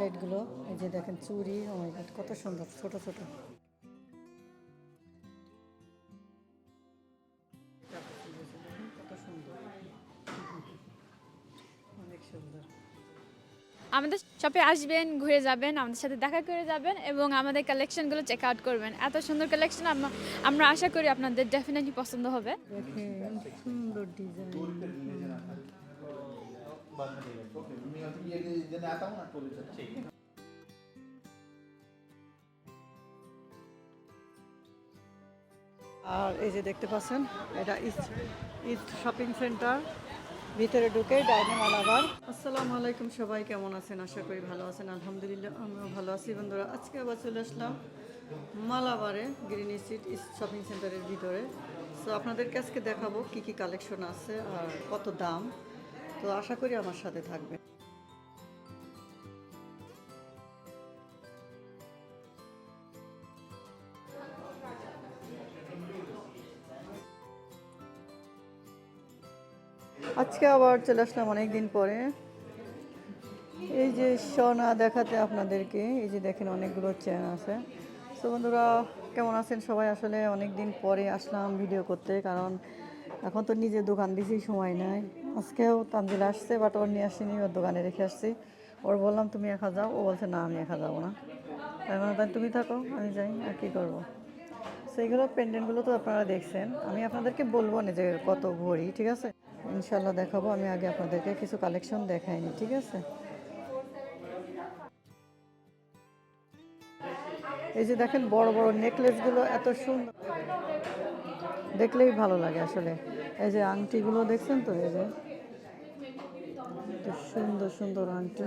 ব্রেসলেটগুলো এই যে দেখেন চুড়ি ও মাই কত সুন্দর ছোট ছোট। কত সুন্দর অনেক সুন্দর। আমাদের শপে আসবেন ঘুরে যাবেন আমাদের সাথে দেখা করে যাবেন এবং আমাদের কালেকশনগুলো চেক আউট করবেন। এত সুন্দর কালেকশন আমরা আশা করি আপনাদের ডেফিনেটলি পছন্দ হবে। সুন্দর ডিজাইন আর এই যে দেখতে পাচ্ছেন, এটা ইস্ট ইস্ট শপিং সেন্টার ভিতরে ঢুকে ডাইনে মালাবার আসসালামু আলাইকুম সবাই, কেমন আছেন? আশা করি ভালো আছেন। আলহামদুলিল্লাহ, আমিও ভালো আছি বন্ধুরা। আজকে আবার চলে আসলাম মালাবারে green street east shopping centre ভিতরে। সো আপনাদেরকে আজকে দেখাবো কি কি কালেকশন আছে আর কত দাম। তো আশা করি আমার সাথে থাকবে। আজকে আবার চলে আসলাম অনেক দিন পরে। এই যে সোনা দেখাতে আপনাদেরকে, এই যে দেখেন অনেকগুলো চেন আছে। তো বন্ধুরা, কেমন আছেন সবাই? আসলে অনেক দিন পরে আসলাম ভিডিও করতে, কারণ এখন তো নিজে দোকান দিছি সময় নাই। আজকেও তানজিল আসছে বাট ওর নিয়ে আসিনি, ওর দোকানে রেখে আসছি। ওর বললাম, তুমি একা যাও? ও বলছে, না, আমি একা যাব না। তাই মানে তাই তুমি থাকো, আমি যাই, আর কী করব? সেইগুলো পেন্ডেন্টগুলো তো আপনারা দেখছেন। আমি আপনাদেরকে বলব না যে কত ভরি ঠিক আছে? ইনশাল্লাহ দেখাবো, আমি আগে আপনাদেরকে কিছু কালেকশন দেখাইনি, ঠিক আছে? এই যে দেখেন, বড় বড় নেকলেসগুলো এত সুন্দর। দেখলেই ভালো লাগে আসলে। এই যে আংটিগুলো দেখছেন তো এই যে। সুন্দর সুন্দর আংটি।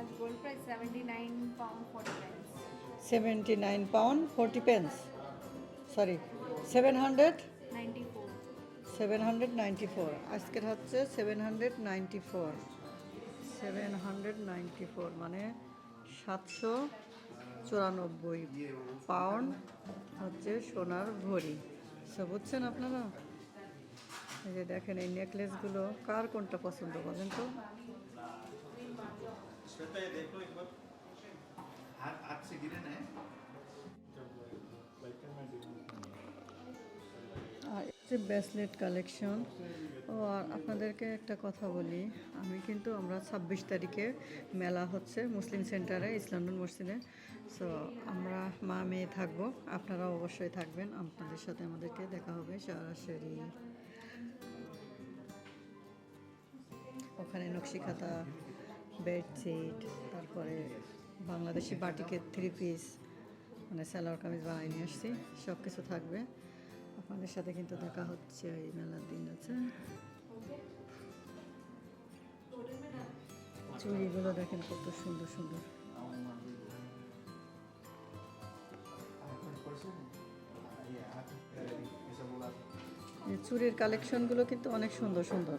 As gold price 79 pound 40 pence. Seventy nine pound forty pence sorry seven hundred seven hundred ninety four আজকের হচ্ছে seven hundred ninety four seven hundred ninety four মানে সাতশো চুরানব্বই পাউন্ড হচ্ছে সোনার ভরি সব বুঝছেন আপনারা? এই যে দেখেন এই নেকলেসগুলো কার কোনটা পছন্দ বলেন তো? श्वेता ये देखो एक बार हाथ हाथ से गिरे ना আর হচ্ছে ব্রেসলেট কালেকশন ও আর আপনাদেরকে একটা কথা বলি আমি কিন্তু আমরা ছাব্বিশ তারিখে মেলা হচ্ছে মুসলিম সেন্টারে ইসলামুল মসজিদে সো আমরা মা মেয়ে থাকবো আপনারাও অবশ্যই থাকবেন আপনাদের সাথে আমাদেরকে দেখা হবে সরাসরি ওখানে নকশিখাতা বেডশিট, তারপরে বাংলাদেশি বাটিকের থ্রি পিস মানে সালোয়ার কামিজ বানাই নিয়ে আসছি সব কিছু থাকবে। আপনাদের সাথে কিন্তু দেখা হচ্ছে, এই মেলার দিন আছে। চুড়িগুলো দেখেন কত সুন্দর সুন্দর। চুরির কালেকশনগুলো কিন্তু অনেক সুন্দর সুন্দর।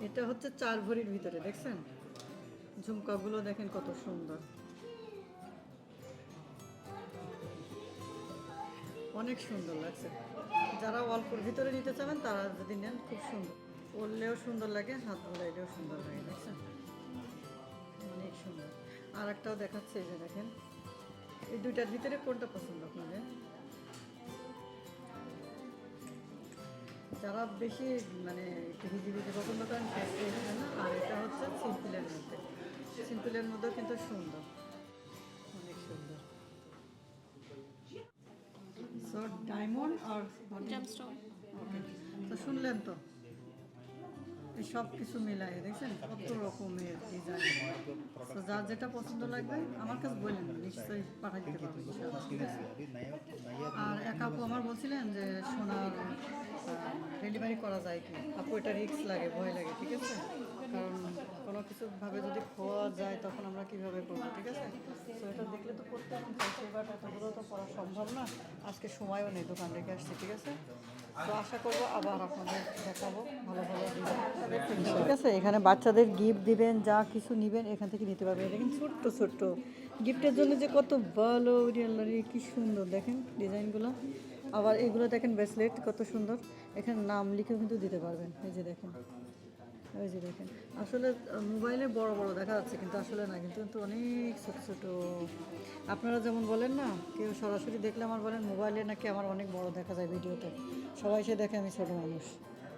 এটা হচ্ছে চার ভরির ভিতরে, দেখছেন? ঝুমকাগুলো দেখেন কত সুন্দর। অনেক সুন্দর লাগছে। যারা অল্পর ভিতরে নিতে চাবেন, তারা যদি নেন, খুব সুন্দর। পরলেও সুন্দর লাগে, হাত বোলাইলেও সুন্দর লাগে, দেখছেন? অনেক সুন্দর। আর একটাও দেখাচ্ছে এই যে দেখেন। এই দুইটার ভিতরে কোনটা পছন্দ আপনাদের? যারা বেশি মানে একটু পছন্দ করেন আর এটা হচ্ছে সিম্পলের মধ্যে। সিম্পলের মধ্যেও কিন্তু সুন্দর। অনেক সুন্দর। সো ডায়মন্ড আর Gemstone. ওকে তো শুনলেন তো? সব কিছু মিলাই দেখছেন কত রকমের ডিজাইন তো যার যেটা পছন্দ লাগবে আমার কাছে বললেন নিশ্চয়ই পাঠাই দিতে পারব ইনশাআল্লাহ, ঠিক আছে আর এক আপু আমার বলছিলেন যে সোনার ডেলিভারি করা যায় কি? আপু এটা রিস্ক লাগে ভয় লাগে ঠিক আছে? কারণ কোনো কিছু ভাবে যদি খোয়া যায় তখন আমরা কীভাবে করব ঠিক আছে? তো এটা দেখলে তো করতে এখন চাইছি এতগুলো তো করা সম্ভব না। আজকে সময়ও নেই দোকান রেখে আসছি ঠিক আছে? আশা করব আবার ঠিক আছে, এখানে বাচ্চাদের গিফট দিবেন, যা কিছু নেবেন, এখান থেকে নিতে পারবেন। দেখেন ছোট্ট ছোট্ট। গিফটের জন্য যে কত ভালো রিয়ালারি কি সুন্দর। দেখেন ডিজাইনগুলো। আবার এগুলো দেখেন ব্রেসলেট কত সুন্দর। এখানে নাম লিখেও কিন্তু দিতে পারবেন। এই যে দেখেন। ওই যে দেখেন, আসলে মোবাইলে বড় বড় দেখা যাচ্ছে, কিন্তু আসলে না, কিন্তু কিন্তু অনেক ছোট ছোট। আপনারা যেমন বলেন না, কেউ সরাসরি দেখলে আমার বলেন, মোবাইলে নাকি আমার অনেক বড় দেখা যায় ভিডিওতে। সবাই সে দেখে আমি ছোট মানুষ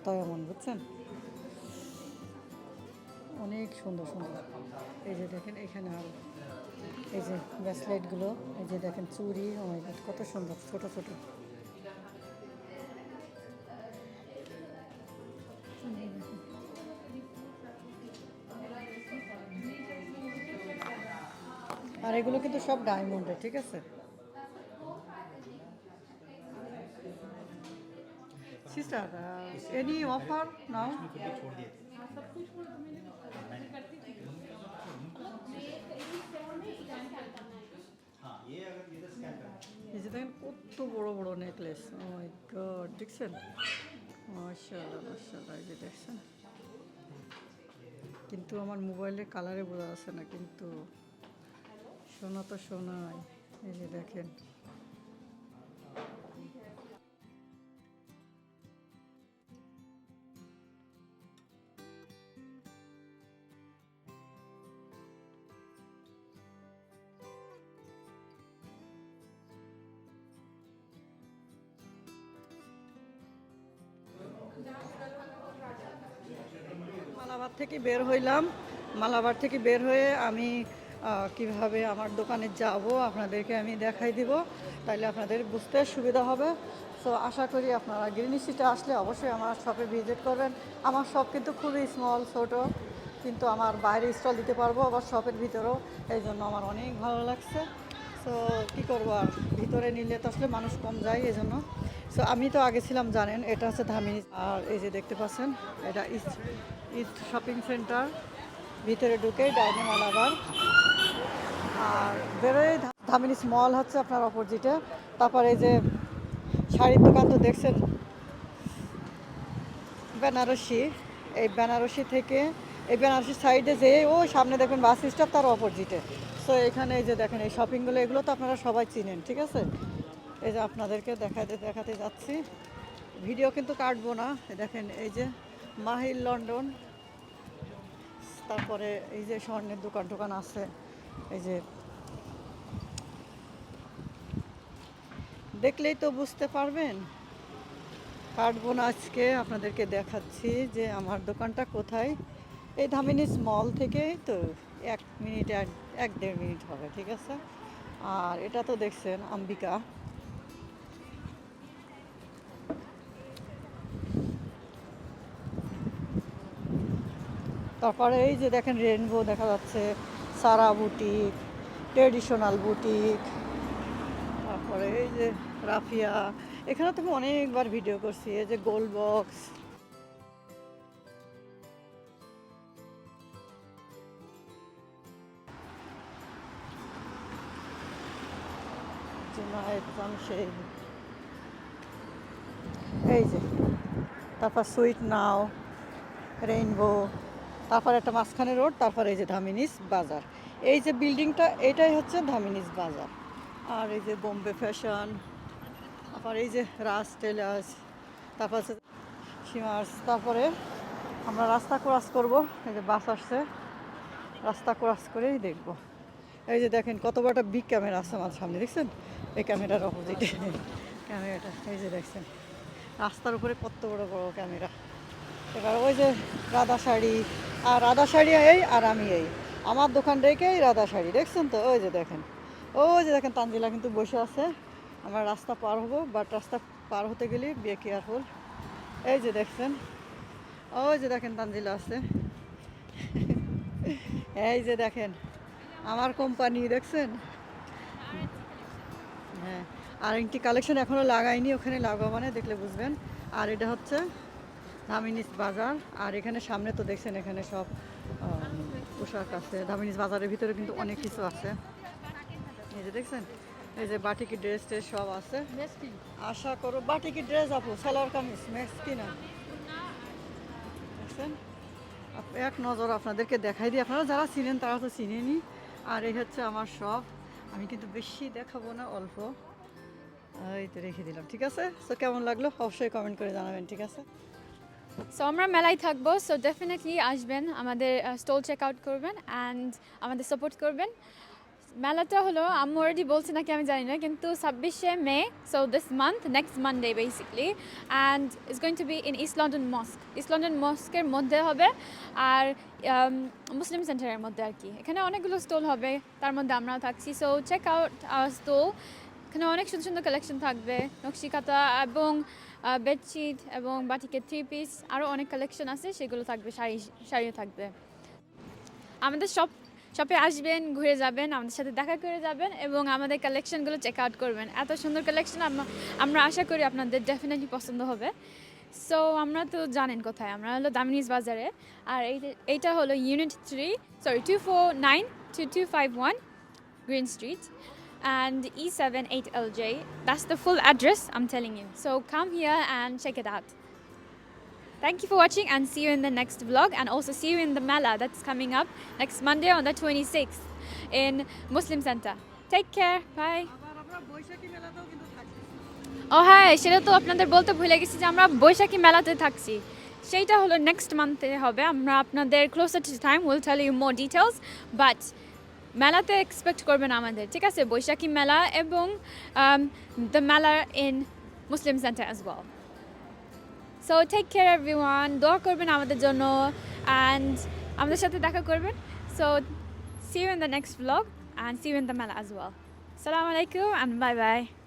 তাই এমন, বুঝছেন? অনেক সুন্দর সুন্দর। এই যে দেখেন, এখানে আরও এই যে ব্রেসলেটগুলো এই যে দেখেন চুরি মাই কত সুন্দর, ছোট ছোট। আর এগুলো কিন্তু সব ডায়মন্ডের ঠিক আছে? সিস্টার এনি অফার নাও এই দেখেন কত বড় বড় নেকলেস ও গড দেখছেন? মাশাআল্লাহ মাশাআল্লাহ, এই দেখছেন? কিন্তু আমার মোবাইলের কালারে বোঝা যাচ্ছে না, কিন্তু সোনা তো সোনাই, এই যে দেখেন। মালাবার থেকে বের হইলাম। মালাবার থেকে বের হয়ে আমি কীভাবে আমার দোকানে যাব আপনাদেরকে আমি দেখাই দিব। তাইলে আপনাদের বুঝতে সুবিধা হবে। সো আশা করি আপনারা গ্রিন সিটে আসলে অবশ্যই আমার শপে ভিজিট করবেন। আমার শপ কিন্তু খুবই স্মল ছোট, কিন্তু আমার বাইরে স্টল দিতে পারব আবার শপের ভিতরেও। এই জন্য আমার অনেক ভালো লাগছে। সো কী করব আর? ভিতরে নিলে তো আসলে মানুষ কম যায় এই জন্য। সো আমি তো আগে ছিলাম, জানেন, এটা হচ্ছে ধামিনী। আর এই যে দেখতে পাচ্ছেন, এটা ইস্ট ইস্ট শপিং সেন্টার ভিতরে ঢুকে ডাইনে মালাবার আর বেরোয় ধামিনী মল হচ্ছে আপনার অপোজিটে তারপর এই যে শাড়ির দোকান তো দেখছেন, বেনারসি। এই বেনারসি থেকে, এই বেনারসি সাইডে যে, ও সামনে দেখবেন বাস স্টপ তার অপোজিটে সো এখানে এই যে দেখেন, এই শপিংগুলো এগুলো তো আপনারা সবাই চিনেন, ঠিক আছে? এই যে আপনাদেরকে দেখাতে দেখাতে যাচ্ছি। ভিডিও কিন্তু কাটবো না। দেখেন, এই যে মাহির লন্ডন। তারপরে এই যে স্বর্ণের দোকান টোকান আছে। এই যে। দেখলেই তো বুঝতে পারবেন। কাটবো না আজকে, আপনাদেরকে দেখাচ্ছি যে আমার দোকানটা কোথায়। এই ধামিনিস মল থেকে তো এক মিনিট, এক দেড় মিনিট হবে, ঠিক আছে? আর এটা তো দেখছেন, আম্বিকা। তারপরে এই যে দেখেন রেনবো দেখা যাচ্ছে। Sara boutique traditional boutique. তারপরে এই যে রাফিয়া, এখানে তো আমি অনেকবার ভিডিও করছি, এই যে গোল বক্স এই যে, তারপর সুইট নাও রেইনবো তারপর একটা মাঝখানে রোড, তারপর এই যে ধামিনিস বাজার। এই যে বিল্ডিংটা, এটাই হচ্ছে ধামিনিস বাজার। আর এই যে বোম্বে ফ্যাশন, তারপর এই যে রাজ টেলার্স, তারপর হচ্ছে সীমার্স, তারপরে আমরা রাস্তা ক্রস করব, এই যে বাস আসছে, রাস্তা ক্রস করেই দেখব। এই যে দেখেন কত বড় একটা বিগ ক্যামেরা আছে আমার সামনে, দেখছেন? এই ক্যামেরার অপোজিটে ক্যামেরাটা এই যে দেখছেন। রাস্তার উপরে কত বড় বড় ক্যামেরা এবার ওই যে রাধা শাড়ি, আর রাধা শাড়ি এই আর আমি এই। আমার দোকান রেখেই রাধা শাড়ি, দেখছেন তো? ওই যে দেখেন। ওই যে দেখেন, তানজিলা কিন্তু বসে আছে। আমরা রাস্তা পার হব বাট রাস্তা পার হতে গেলে বিয়ে কেয়ারফুল এই যে দেখছেন? ওই যে দেখেন, তানজিলা আছে। এই যে দেখেন, আমার কোম্পানি দেখছেন? হ্যাঁ আর একটি কালেকশন এখনও লাগাইনি, ওখানে লাগাবো মানে দেখলে বুঝবেন। আর এটা হচ্ছে ধামিনিস বাজার। আর এখানে সামনে তো দেখছেন, এখানে সব পোশাক আছে। ধামিনিস বাজারের ভিতরে কিন্তু অনেক কিছু আছে। এই যে দেখছেন, এই যে বাটিকি ড্রেস ট্রেস সব আছে। আশা করো বাটিকি ড্রেস আপু, সালোয়ার কামিজ ম্যাক্স কিনা দেখছেন এক নজর আপনাদেরকে দেখাই দিই। আপনারা যারা চিনেন, তারা তো চিনেনি আর এই হচ্ছে আমার সব। আমি কিন্তু বেশি দেখাবো না, অল্প। এই তো রেখে দিলাম, ঠিক আছে? তো কেমন লাগল? অবশ্যই কমেন্ট করে জানাবেন, ঠিক আছে? সো আমরা মেলায় থাকব। সো ডেফিনেটলি আসবেন, আমাদের স্টল চেক আউট করবেন অ্যান্ড আমাদের সাপোর্ট করবেন। মেলাটা হলো আমি অলরেডি বলছি নাকি আমি জানি না, কিন্তু ছাব্বিশে May so this month next Monday basically and it's going to be in east London mosque east London মস্কের মধ্যে হবে আর মুসলিম সেন্টারের মধ্যে আর কি। এখানে অনেকগুলো স্টল হবে, তার মধ্যে আমরাও থাকছি। So check out our stall এখানে অনেক সুন্দর সুন্দর কালেকশন থাকবে নকশিকাতা এবং বেডশিট এবং বাটিকের থ্রি পিস আরও অনেক কালেকশন আছে, সেগুলো থাকবে, শাড়ি, শাড়িও থাকবে। আমাদের সব শপে আসবেন, ঘুরে যাবেন, আমাদের সাথে দেখা করে যাবেন এবং আমাদের কালেকশনগুলো চেক আউট করবেন। এত সুন্দর কালেকশন আমরা আশা করি আপনাদের ডেফিনেটলি পছন্দ হবে। সো আমরা তো জানেন কোথায়, আমরা হলো দামিনিস বাজারে। আর এই এইটা হলো unit three sorry two four nine two two five one Green Street and E E78LJ. That's the full address, I'm telling you. So come here and check it out. Thank you for watching and see you in the next vlog and also see you in the Mela that's coming up next Monday on the 26th in Muslim Center. Take care. Bye. আবার আমরা বৈশাখী মেলাতেও কিন্তু থাকছি ও হ্যাঁ সেটা তো আপনাদের বলতে ভুলে গেছি যে আমরা বৈশাখী মেলাতে থাকছি সেইটা হলো নেক্সট মান্থে হবে আমরা আপনাদের closer to time will tell you more details but মেলাতে এক্সপেক্ট করবেন আমাদের, ঠিক আছে? বৈশাখী মেলা এবং the mela in Muslim centre as well so take care everyone দোয়া করবেন আমাদের জন্য অ্যান্ড আমাদের সাথে দেখা করবেন। So see you in the next blog and see you in the mela as well সালামু আলাইকুম অ্যান্ড বাই বাই